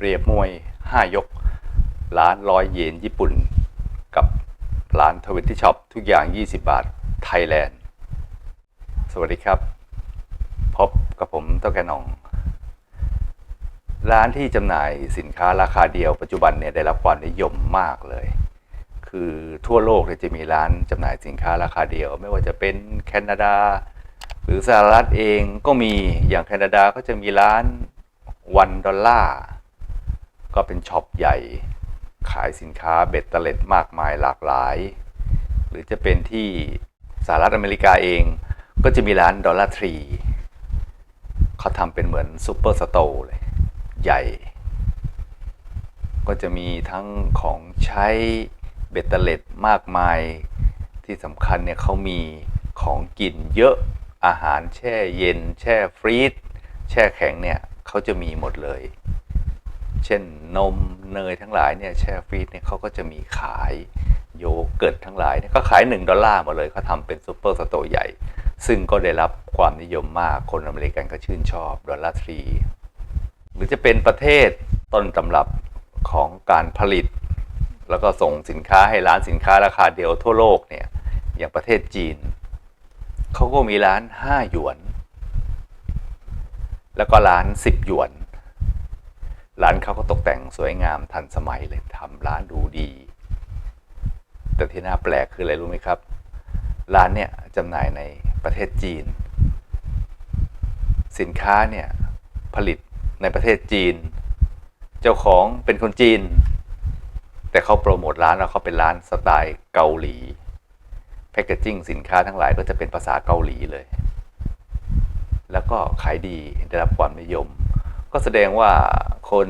เปรียบมวย 5 ยก ร้านร้อยเยนญี่ปุ่น กับร้านทวินที่ช็อปทุกอย่าง 20 บาทไทยแลนด์ สวัสดีครับ พบกับผมต้าแกนอง ร้านที่จำหน่ายสินค้าราคาเดียวปัจจุบันเนี่ยได้รับความนิยมมากเลย คือทั่วโลกเนี่ยจะมีร้านจำหน่ายสินค้าราคาเดียว ไม่ว่าจะเป็นแคนาดา หรือสหรัฐเองก็มีอย่างแคนาดาก็จะมีร้านวันดอลลาร์ ก็เป็นช็อปใหญ่ ขายสินค้าเบ็ดเตล็ดมากมายหลากหลาย หรือจะเป็นที่สหรัฐอเมริกาเองก็จะมีร้านดอลลาร์ทรีเขาทำเป็นเหมือนซูเปอร์สโตร์เลยใหญ่ ก็จะมีทั้งของใช้เบ็ดเตล็ดมากมายที่สำคัญเนี่ยเขามีของกินเยอะอาหารแช่เย็น แช่ฟรีซแช่แข็งเนี่ยเขาจะมีหมดเลย เช่นนมเนยทั้งหลายเนี่ยแช่ฟรีซเนี่ยเขาก็จะมีขายโยเกิร์ตทั้งหลายเนี่ยก็ขาย 1 ดอลลาร์หมดเลยเขาทำเป็นซูเปอร์สโตร์ใหญ่ ซึ่งก็ได้รับความนิยมมากคนอเมริกันก็ชื่นชอบดอลลาร์ทรีหรือจะเป็นประเทศต้นตำรับของการผลิต แล้วก็ส่งสินค้าให้ร้านสินค้าราคาเดียวทั่วโลกเนี่ยอย่างประเทศจีนเขาก็มีร้าน 5 หยวน แล้วก็ร้าน 10 หยวน ร้านเขาก็ตกแต่งสวยงามทันสมัยเลยทำร้านดูดี แต่ที่น่าแปลกคืออะไรรู้ไหมครับ ร้านเนี่ยจำหน่ายในประเทศจีน สินค้าเนี่ยผลิตในประเทศจีน เจ้าของเป็นคนจีน แต่เขาโปรโมทร้านแล้วเขาเป็นร้านสไตล์เกาหลีแพคเกจิ้งสินค้าทั้งหลายก็จะเป็นภาษาเกาหลีเลย แล้วก็ขายดีได้รับความนิยม ก็แสดงว่า คน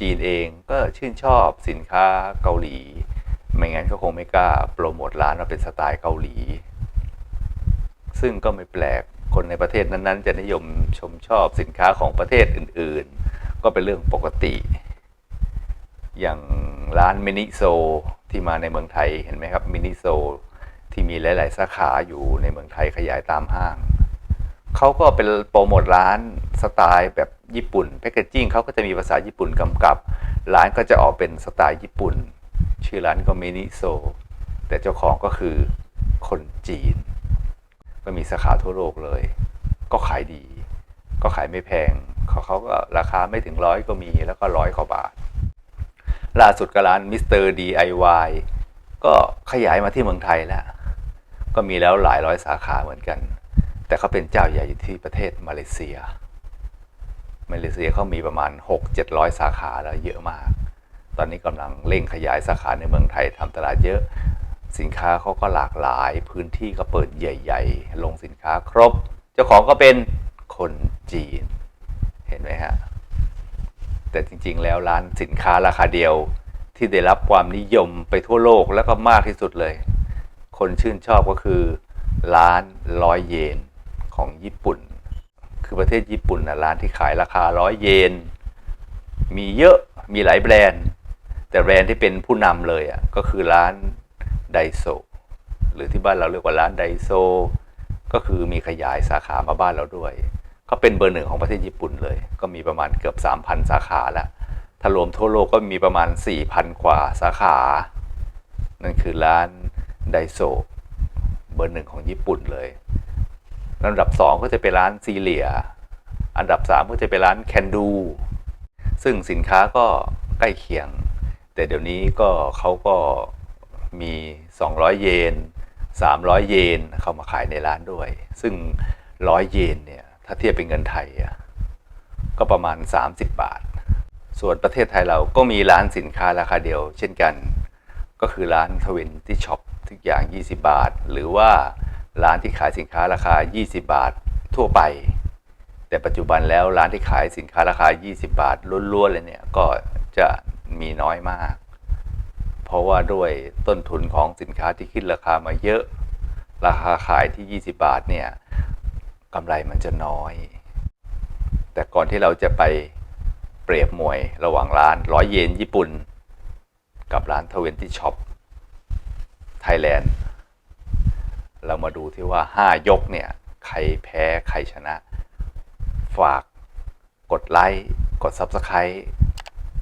จีนเองก็ชื่นชอบสินค้าเกาหลี ไม่งั้นก็คงไม่กล้าโปรโมทร้านว่าเป็นสไตล์เกาหลี ซึ่งก็ไม่แปลกคนในประเทศนั้นๆ จะนิยมชมชอบสินค้าของประเทศอื่นๆ ก็เป็นเรื่องปกติ อย่างร้านมินิโซที่มาในเมืองไทยเห็นไหมครับมินิโซที่มีหลาย ๆ สาขาอยู่ในเมืองไทยขยายตามห้าง เขาก็เป็นโปรโมทร้านสไตล์แบบ ญี่ปุ่นแพคเกจิ้งเขาก็จะมีภาษาญี่ปุ่นกำกับ ร้านก็จะออกเป็นสไตล์ญี่ปุ่น ชื่อร้านก็มินิโซ แต่เจ้าของก็คือคนจีน ก็มีสาขาทั่วโลกเลย ก็ขายดี ก็ขายไม่แพงเขาเขาก็ราคาไม่ถึงร้อยก็มีแล้วก็ร้อยกว่าบาท ล่าสุดก็ร้านมิสเตอร์ DIY ก็ขยายมาที่เมืองไทยแล้ว ก็มีแล้วหลายร้อยสาขาเหมือนกัน แต่เขาเป็นเจ้าใหญ่อยู่ที่ประเทศมาเลเซีย มาเลเซียเขามีประมาณ 6-700 สาขาแล้วเยอะมาก ตอนนี้กำลังเร่งขยายสาขาในเมืองไทยทำตลาดเยอะ สินค้าเขาก็หลากหลาย พื้นที่ก็เปิดใหญ่ ๆ ลงสินค้าครบ เจ้าของก็เป็นคนจีน เห็นไหมฮะ แต่จริงๆ แล้วร้านสินค้าราคาเดียวที่ได้รับความนิยมไปทั่วโลกแล้วก็มากที่สุดเลย คนชื่นชอบก็คือ ร้านร้อยเยนของญี่ปุ่น คือประเทศญี่ปุ่นนะร้านที่ขายราคาร้อยเยน มีเยอะมีหลายแบรนด์ แต่แบรนด์ที่เป็นผู้นำเลยอะก็คือร้านไดโซหรือที่บ้านเราเรียกว่าร้านไดโซก็คือมีขยายสาขามาบ้านเราด้วย ก็เป็นเบอร์หนึ่งของประเทศญี่ปุ่นเลย ก็มีประมาณเกือบ 3,000 สาขาแล้วถ้ารวมทั่วโลกก็มีประมาณ 4,000 กว่าสาขา นั่นคือร้านไดโซเบอร์หนึ่งของญี่ปุ่นเลย ลำดับ 2 ก็จะเป็นร้านซีเลีย อันดับ 3 ก็จะเป็นร้านแคนดู ซึ่งสินค้าก็ใกล้เคียง แต่เดี๋ยวนี้ก็เขาก็มี 200 เยน 300 เยนเข้ามาขายในร้านด้วย ซึ่ง 100 เยนเนี่ยถ้าเทียบเป็นเงินไทยก็ประมาณ 30 บาท ส่วนประเทศไทยเราก็มีร้านสินค้าราคาเดียว เช่นกัน ก็คือร้านทเวนที่ช็อปทุกอย่าง 20 บาท หรือว่า ร้านที่ขายสินค้าราคา 20 บาททั่วไป แต่ปัจจุบันแล้วร้านที่ขายสินค้าราคา 20 บาทล้วนๆเลยเนี่ยก็จะมีน้อยมาก เพราะว่าด้วยต้นทุนของสินค้าที่ขึ้นราคามาเยอะ ราคาขายที่ 20 บาทเนี่ยกำไรมันจะน้อย แต่ก่อนที่เราจะไปเปรียบมวยระหว่างร้านร้อยเยนญี่ปุ่น กับร้านทเวนตี้ช็อปไทยแลนด์ เรามาดูที่ว่า 5 ยกเนี่ย ใครแพ้ใครชนะ ฝากกดไลค์กด Subscribe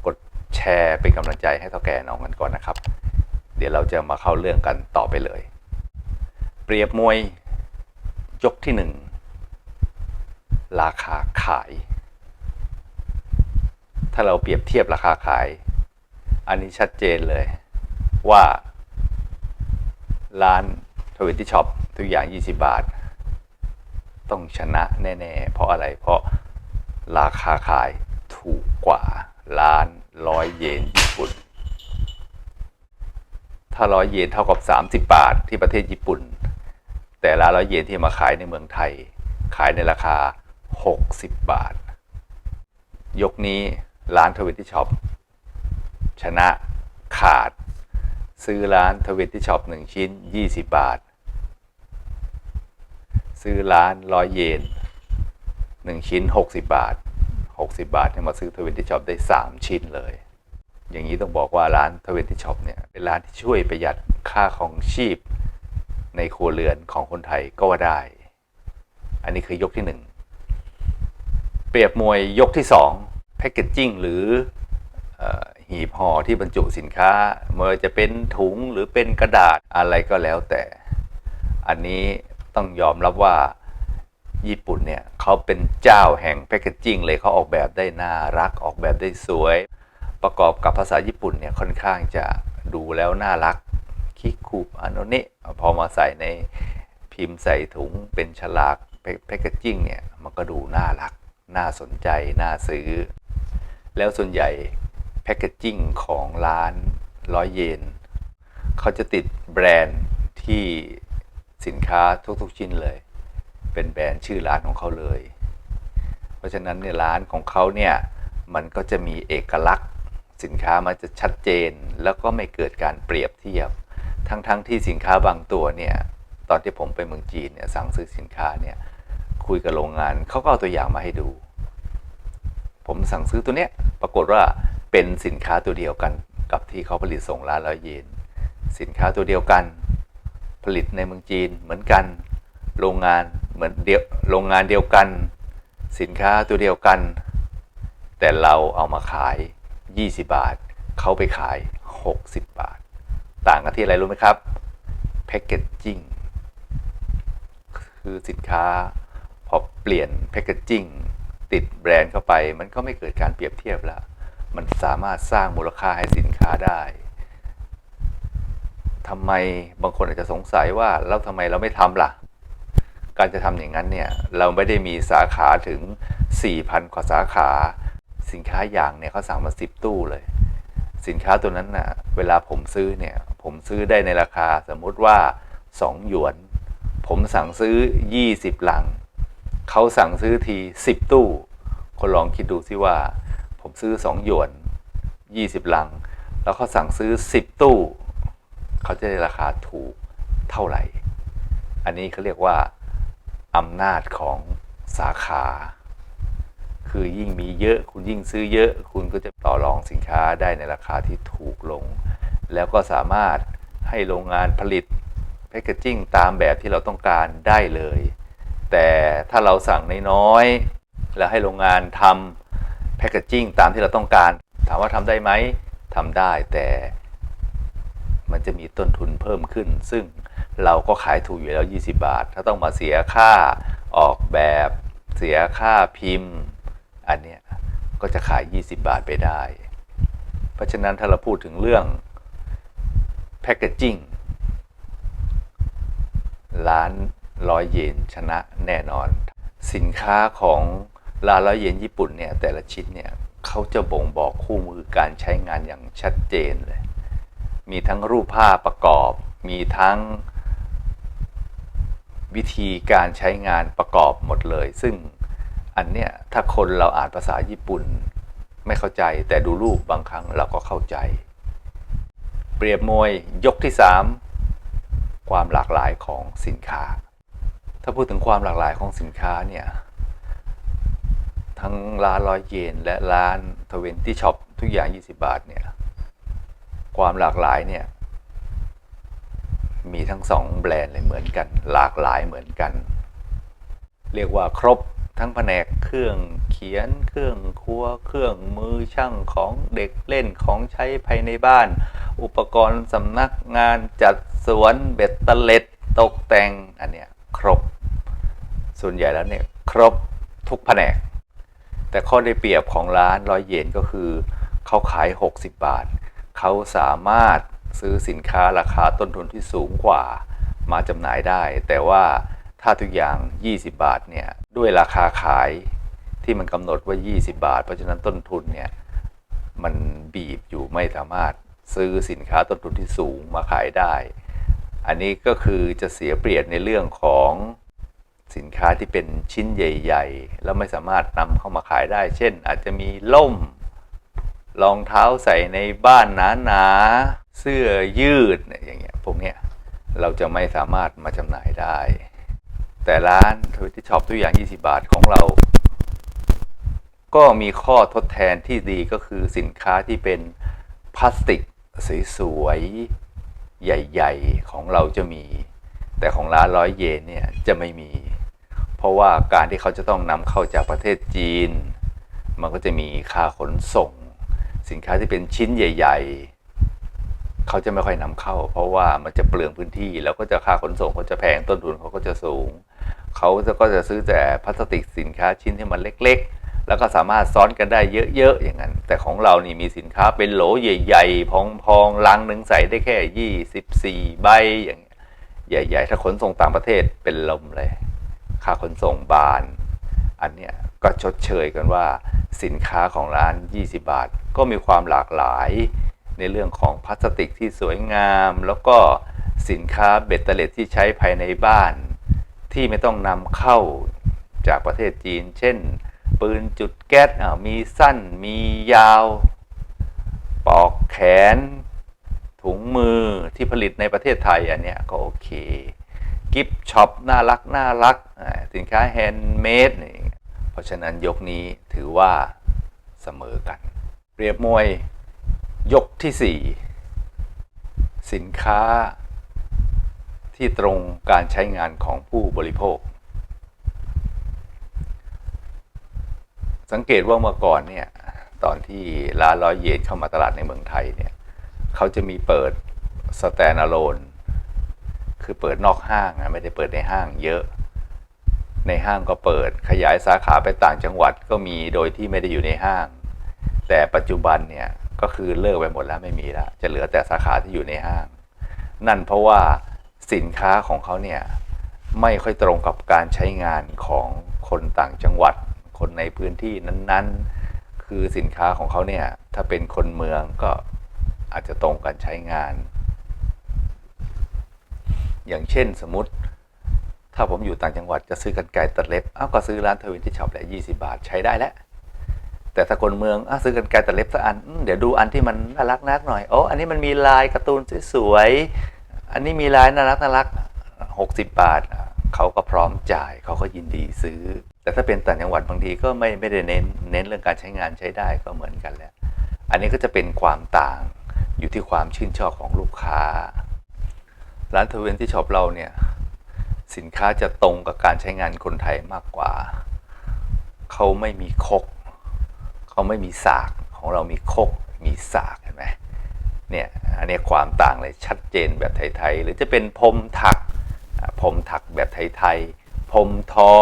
กดแชร์เป็นกำลังใจให้เท่าแก่น้องกันก่อนนะครับ เดี๋ยวเราจะมาเข้าเรื่องกันต่อไปเลย เปรียบมวยยกที่หนึ่งราคาขาย ถ้าเราเปรียบเทียบราคาขาย อันนี้ชัดเจนเลยว่าร้าน ทวิตี้ช็อปทุกอย่าง 20 บาท ต้องชนะแน่ ๆ เพราะอะไรเพราะราคาขายถูกกว่าร้านร้อยเยนญี่ปุ่น ถ้าร้อยเยนเท่ากับ 30 บาทที่ประเทศญี่ปุ่น แต่ร้านร้อยเยนที่มาขายในเมืองไทย ขายในราคา 60 บาท ยกนี้ร้านทวิตี้ช็อปชนะขาด ซื้อร้านทวิตี้ช็อป1ชิ้น 20 บาท ซื้อร้านร้อยเยน1ชิ้น 60 บาท 60 บาทเนี่ยมาซื้อทเวิตี้ช็อปได้ 3 ชิ้นเลย อย่างนี้ต้องบอกว่าร้านทเวิตี้ช็อปเนี่ยเป็นร้านที่ช่วยประหยัดค่าของชีพในครัวเรือนของคนไทยก็ว่าได้ อันนี้คือยกที่ 1 เปรียบมวยยกที่2แพคเกจจิ้งหรือออหีบห่อที่บรรจุสินค้าไม่ว่าจะเป็นถุงหรือเป็นกระดาษอะไรก็แล้วแต่ อันนี้ ต้องยอมรับว่าญี่ปุ่นเนี่ยเขาเป็นเจ้าแห่งแพคเกจจิ้งเลยเขาออกแบบได้น่ารักออกแบบได้สวย ประกอบกับภาษาญี่ปุ่นเนี่ยค่อนข้างจะดูแล้วน่ารักคิคุอันนเนะพอมาใส่ในพิมพ์ใส่ถุงเป็นฉลากแพคเกจจิ้งเนี่ยมันก็ดูน่ารัก น่าสนใจ น่าซื้อ แล้วส่วนใหญ่แพคเกจจิ้งของร้านร้อยเยนเขาจะติดแบรนด์ที่ สินค้าทุกๆชิ้นเลย เป็นแบรนด์ชื่อร้านของเขาเลย เพราะฉะนั้นเนี่ยร้านของเขาเนี่ยมันก็จะมีเอกลักษณ์ สินค้ามันจะชัดเจนแล้วก็ไม่เกิดการเปรียบเทียบ ทั้งๆทที่สินค้าบางตัวเนี่ยตอนที่ผมไปเมืองจีนเนี่ยสั่งซื้อสินค้าเนี่ยคุยกับโรงงานเขาก็เอาตัวอย่างมาให้ดู ผมสั่งซื้อตัวเนี้ยปรากฏว่าเป็นสินค้าตัวเดียวกันกับที่เขาผลิตส่งร้านร้อยเยนสินค้าตัวเดียวกัน ผลิตในเมืองจีนเหมือนกันโรงงานเหมือนเดียวโรงงานเดียวกัน สินค้าตัวเดียวกัน แต่เราเอามาขาย 20 บาท เขาไปขาย 60 บาท ต่างกันที่อะไรรู้ไหมครับแพ c เกจจิ้งคือสินค้าพอเปลี่ยนแพ c เกจจิ้งติดแบรนด์เข้าไป มันก็ไม่เกิดการเปรียบเทียบแล้ว มันสามารถสร้างมูลค่าให้สินค้าได้ ทำไมบางคนอาจจะสงสัยว่าแล้วทำไมเราไม่ทำล่ะ การจะทำอย่างนั้นเนี่ยเราไม่ได้มีสาขาถึง 4,000 กว่าสาขาสินค้าอย่างเนี่ยเขาสั่งมา10ตู้เลย สินค้าตัวนั้นน่ะเวลาผมซื้อเนี่ยผมซื้อได้ในราคาสมมุติว่า 2 หยวน ผมสั่งซื้อ 20หลัง เขาสั่งซื้อที 10 ตู้ คนลองคิดดูซิว่า ผมซื้อ 2 หยวน 20 ลัง แล้วเขาสั่งซื้อ 10 ตู้ เขาจะได้ราคาถูกเท่าไหร่ อันนี้เขาเรียกว่าอำนาจของสาขา คือยิ่งมีเยอะคุณยิ่งซื้อเยอะ คุณก็จะต่อรองสินค้าได้ในราคาที่ถูกลง แล้วก็สามารถให้โรงงานผลิตแพคเกจจิ้งตามแบบที่เราต้องการได้เลย แต่ถ้าเราสั่งน้อยๆแล้วให้โรงงานทำแพคเกจจิ้งตามที่เราต้องการ ถามว่าทำได้ไหมทำได้แต่ มันจะมีต้นทุนเพิ่มขึ้น ซึ่งเราก็ขายถูกอยู่แล้ว 20 บาท ถ้าต้องมาเสียค่าออกแบบเสียค่าพิมพ์ อันเนี้ยก็จะขาย 20 บาทไปได้ เพราะฉะนั้นถ้าเราพูดถึงเรื่องแพคเกจจิ้งร้านร้อยเยนชนะแน่นอน สินค้าของร้านร้อยเยนญี่ปุ่นเนี่ยแต่ละชิ้นเนี่ยเขาจะบ่งบอกคู่มือการใช้งานอย่างชัดเจนเลย มีทั้งรูปภาพประกอบ มีทั้งวิธีการใช้งานประกอบหมดเลย ซึ่งอันเนี้ยถ้าคนเราอ่านภาษาญี่ปุ่นไม่เข้าใจ แต่ดูรูปบางครั้งเราก็เข้าใจ เปรียบมวยยกที่ 3 ความหลากหลายของสินค้า ถ้าพูดถึงความหลากหลายของสินค้าเนี่ยทั้งร้านร้อยเยนและร้านทเวนตี้ช็อปทุกอย่าง 20 บาทเนี่ย ความหลากหลายเนี่ย มีทั้งสองแบรนด์เลยเหมือนกัน หลากหลายเหมือนกัน เรียกว่าครบทั้งแผนกเครื่องเขียน เครื่องครัว เครื่องมือช่างของเด็กเล่นของใช้ภายในบ้าน อุปกรณ์สำนักงานจัดสวนเบ็ดเตล็ดตกแต่งอันเนี้ยครบ ส่วนใหญ่แล้วเนี่ยครบทุกแผนก แต่ข้อได้เปรียบของร้านร้อยเยนก็คือเขาขาย 60 บาท เขาสามารถซื้อสินค้าราคาต้นทุนที่สูงกว่ามาจำหน่ายได้ แต่ว่าถ้าทุกอย่าง 20 บาทเนี่ยด้วยราคาขายที่มันกำหนดว่า 20 บาท เพราะฉะนั้นต้นทุนเนี่ยมันบีบอยู่ไม่สามารถซื้อสินค้าต้นทุนที่สูงมาขายได้ อันนี้ก็คือจะเสียเปรียบในเรื่องของสินค้าที่เป็นชิ้นใหญ่ ๆ แล้วไม่สามารถนำเข้ามาขายได้ เช่น อาจจะมีล่ม รองเท้าใส่ในบ้านหนาๆเสื้อยืดเนี่ยอย่างเงี้ยพวกเนี้ยเราจะไม่สามารถมาจำหน่ายได้ แต่ร้านทวิตช็อปทุกอย่าง 20 บาทของเรา ก็มีข้อทดแทนที่ดีก็คือสินค้าที่เป็นพลาสติกสวยๆ ใหญ่ๆ ของเราจะมี แต่ของร้านร้อยเยนเนี่ยจะไม่มี เพราะว่าการที่เขาจะต้องนำเข้าจากประเทศจีน มันก็จะมีค่าขนส่ง สินค้าที่เป็นชิ้นใหญ่ ๆ เขาจะไม่ค่อยนำเข้า เพราะว่ามันจะเปลืองพื้นที่ แล้วก็จะค่าขนส่งเขาจะแพงต้นทุนเขาก็จะสูง เขาจะก็จะซื้อแต่พลาสติกสินค้าชิ้นที่มันเล็ก ๆ แล้วก็สามารถซ้อนกันได้เยอะๆอย่างนั้น แต่ของเรานี่มีสินค้าเป็นโหลใหญ่ ๆ พองๆลังหนึ่งใส่ได้แค่24ใบอย่างเงี้ยใหญ่ ๆ ถ้าขนส่งต่างประเทศเป็นลมเลย ค่าขนส่งบาน อันเนี้ย ก็ชดเชยกันว่า สินค้าของร้าน 20 บาท ก็มีความหลากหลาย ในเรื่องของพลาสติกที่สวยงาม แล้วก็สินค้าเบ็ดเตล็ดที่ใช้ภายในบ้าน ที่ไม่ต้องนำเข้าจากประเทศจีน เช่น ปืนจุดแก๊สมีสั้นมียาว ปอกแขน ถุงมือที่ผลิตในประเทศไทยอันเนี้ยก็โอเค กิฟช็อปน่ารักน่ารัก สินค้าแฮนด์เมดนี่ ราะฉะนั้นยกนี้ถือว่าเสมอกัน เปรียบมวยยกที่ 4 สินค้าที่ตรงการใช้งานของผู้บริโภค สังเกตว่าเมื่อก่อนเนี่ยตอนที่ร้านร้อยเยนเข้ามาตลาดในเมืองไทยเนี่ยเขาจะมีเปิดสแตน d a l o n e คือเปิดนอกห้างนะไม่ได้เปิดในห้างเยอะ ในห้างก็เปิดขยายสาขาไปต่างจังหวัดก็มีโดยที่ไม่ได้อยู่ในห้าง แต่ปัจจุบันเนี่ยก็คือเลิกไปหมดแล้วไม่มีแล้วจะเหลือแต่สาขาที่อยู่ในห้าง นั่นเพราะว่าสินค้าของเขาเนี่ยไม่ค่อยตรงกับการใช้งานของคนต่างจังหวัด คนในพื้นที่นั้นๆ คือสินค้าของเขาเนี่ยถ้าเป็นคนเมืองก็อาจจะตรงกันใช้งาน อย่างเช่นสมมติ ถ้าผมอยู่ต่างจังหวัดจะซื้อกันไกรตัดเล็บอ้าวก็ซื้อร้านเทวินที่ช็อปแหละยี่สิบาทใช้ได้แล้วแต่ถ้าคนเมืองอ้าซื้อกันไกรตัดเล็บสักอันเดี๋ยวดูอันที่มันน่ารักนักหน่อยโอ้อันนี้มันมีลายการ์ตูนสวยๆอันนี้มีลายน่ารักน่ารักหกสิบบาทเขาก็พร้อมจ่ายเขาก็ยินดีซื้อ แต่ถ้าเป็นต่างจังหวัดบางทีก็ไม่ไม่ได้เน้นเน้นเรื่องการใช้งานใช้ได้ก็เหมือนกันแหละอันนี้ก็จะเป็นความต่างอยู่ที่ความชื่นชอบของลูกค้าร้านทเวนที่ช็อปเราเนี่ย สินค้าจะตรงกับการใช้งานคนไทยมากกว่า เขาไม่มีคก เขาไม่มีสากของเรามีคกมีสากเห็นไหมเนี่ยอันนี้ความต่างเลยชัดเจนแบบไทยๆ หรือจะเป็นพรมถักพรมถักแบบไทยๆพรมทอ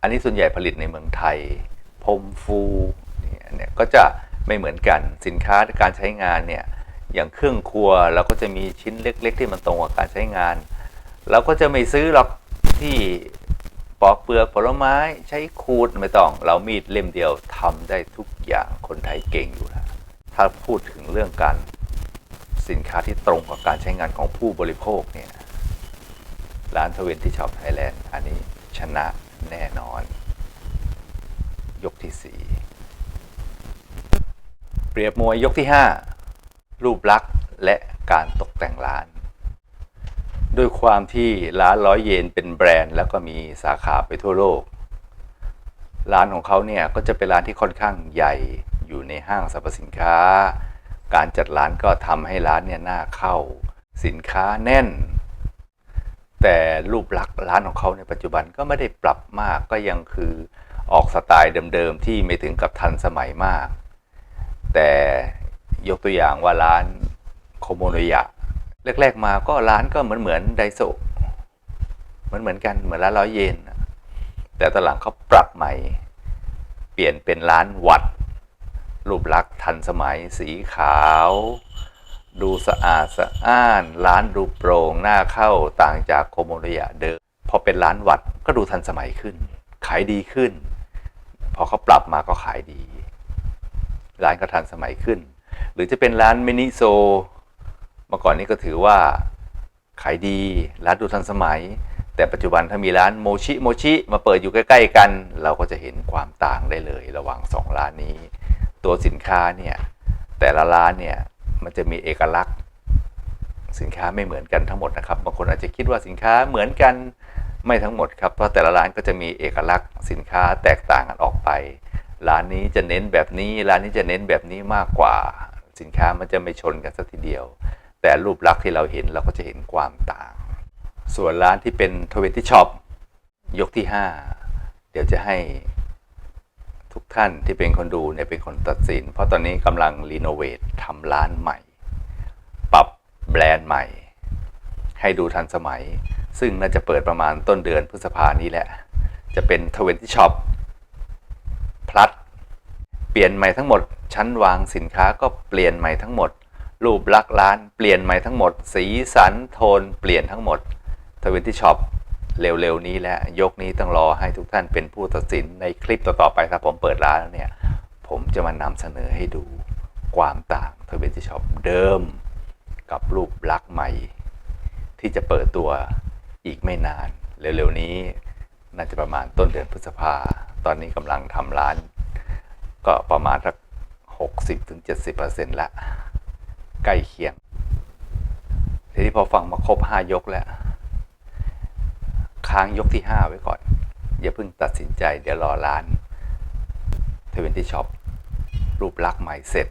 อันนี้ส่วนใหญ่ผลิตในเมืองไทยพรมฟูเนี่ยก็จะไม่เหมือนกันสินค้าการใช้งานเนี่ยอย่างเครื่องครัวเราก็จะมีชิ้นเล็ก ๆ ที่มันตรงกับการใช้งาน เราก็จะไม่ซื้อหรอกที่ปอกเปลือกผลไม้ใช้ขูดไม่ต้อง เรามีดเล่มเดียวทำได้ทุกอย่างคนไทยเก่งอยู่แล้วถ้าพูดถึงเรื่องการสินค้าที่ตรงกับการใช้งานของผู้บริโภคเนี่ยร้านทเวนที่ช็อปไทยแลนด์อันนี้ชนะแน่นอน ยกที่ 4 เปรียบมวยยกที่ 5 รูปลักษณ์และการตกแต่งร้าน ด้วยความที่ร้านร้อยเยนเป็นแบรนด์ แล้วก็มีสาขาไปทั่วโลก ร้านของเขาเนี่ยก็จะเป็นร้านที่ค่อนข้างใหญ่อยู่ในห้างสรรพสินค้า การจัดร้านก็ทำให้ร้านเนี่ยน่าเข้า สินค้าแน่น แต่รูปลักษณ์ร้านของเขาในปัจจุบันก็ไม่ได้ปรับมากก็ยังคือออกสไตล์เดิมๆที่ไม่ถึงกับทันสมัยมาก แต่ยกตัวอย่างว่าร้านโคโมโนยะ แรก ๆ มาก็ร้านก็เหมือนเหมือนไดโซเหมือนเหมือนกันเหมือนร้านร้อยเยนแต่ตอนหลังเขาปรับใหม่ เปลี่ยนเป็นร้านวัด รูปลักษณ์ทันสมัยสีขาว ดูสะอาดสะอ้าน ร้านดูโปร่งหน้าเข้าต่างจากโคโมโนยะเดิมพอเป็นร้านวัดก็ดูทันสมัยขึ้น ขายดีขึ้น พอเขาปรับมาก็ขายดี ร้านก็ทันสมัยขึ้น หรือจะเป็นร้านมินิโซ มื่อก่อนนี้ก็ถือว่าขายดีร้านดูทันสมัย แต่ปัจจุบันถ้ามีร้านโมชิโมชิมาเปิดอยู่ใกล้ ๆ กัน เราก็จะเห็นความต่างได้เลย ระหว่างสองร้านนี้ ตัวสินค้าเนี่ยแต่ละร้านเนี่ยมันจะมีเอกลักษณ์สินค้าไม่เหมือนกันทั้งหมดนะครับบางคนอาจจะคิดว่าสินค้าเหมือนกันไม่ทั้งหมดครับเพราะแต่ละร้านก็จะมีเอกลักษณ์สินค้าแตกต่างกันออกไป ร้านนี้จะเน้นแบบนี้ ร้านนี้จะเน้นแบบนี้มากกว่า สินค้ามันจะไม่ชนกันสักทีเดียว แต่รูปลักษณ์ที่เราเห็นเราก็จะเห็นความต่าง ส่วนร้านที่เป็นทเวนตี้ช็อปยกที่ 5 เดี๋ยวจะให้ทุกท่านที่เป็นคนดูเนี่ยเป็นคนตัดสิน เพราะตอนนี้กำลังรีโนเวททำร้านใหม่ ปรับแบรนด์ใหม่ ให้ดูทันสมัย ซึ่งน่าจะเปิดประมาณต้นเดือนพฤษภานี้แหละ จะเป็นทเวนตี้ช็อปพลัด เปลี่ยนใหม่ทั้งหมด ชั้นวางสินค้าก็เปลี่ยนใหม่ทั้งหมด รูปลักษณ์ร้านเปลี่ยนใหม่ทั้งหมด สีสันโทนเปลี่ยนทั้งหมดทเวนตี้ช็อปเร็วๆนี้และยกนี้ต้องรอให้ทุกท่านเป็นผู้ตัดสินในคลิปต่อๆไปถ้าผมเปิดร้านแล้วเนี่ย ผมจะมานำเสนอให้ดูความต่างทเวนตี้ช็อปเดิม กับรูปลักษณ์ใหม่ ที่จะเปิดตัวอีกไม่นานเร็วๆนี้น่าจะประมาณต้นเดือนพฤษภา ตอนนี้กำลังทำร้าน ก็ประมาณสัก 60-70%ละ ใกล้เคียง ทีนี้พอฟังมาครบ5ยกแล้ว ค้างยกที่5ไว้ก่อน อย่าเพิ่งตัดสินใจเดี๋ยวรอร้านเทเวนตี้ช็อปรูปลักษณ์ใหม่เสร็จ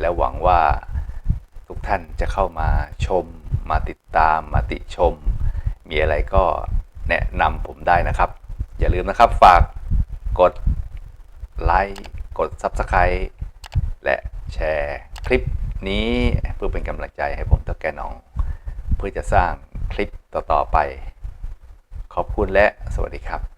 แล้วหวังว่าทุกท่านจะเข้ามาชม มาติดตามมาติชม มีอะไรก็แนะนำผมได้นะครับ อย่าลืมนะครับฝากกดไลค์กด Subscribe และแชร์คลิป นี้เพื่อเป็นกำลังใจให้ผมตะแกน้อง เพื่อจะสร้างคลิปต่อๆไป ขอบคุณและสวัสดีครับ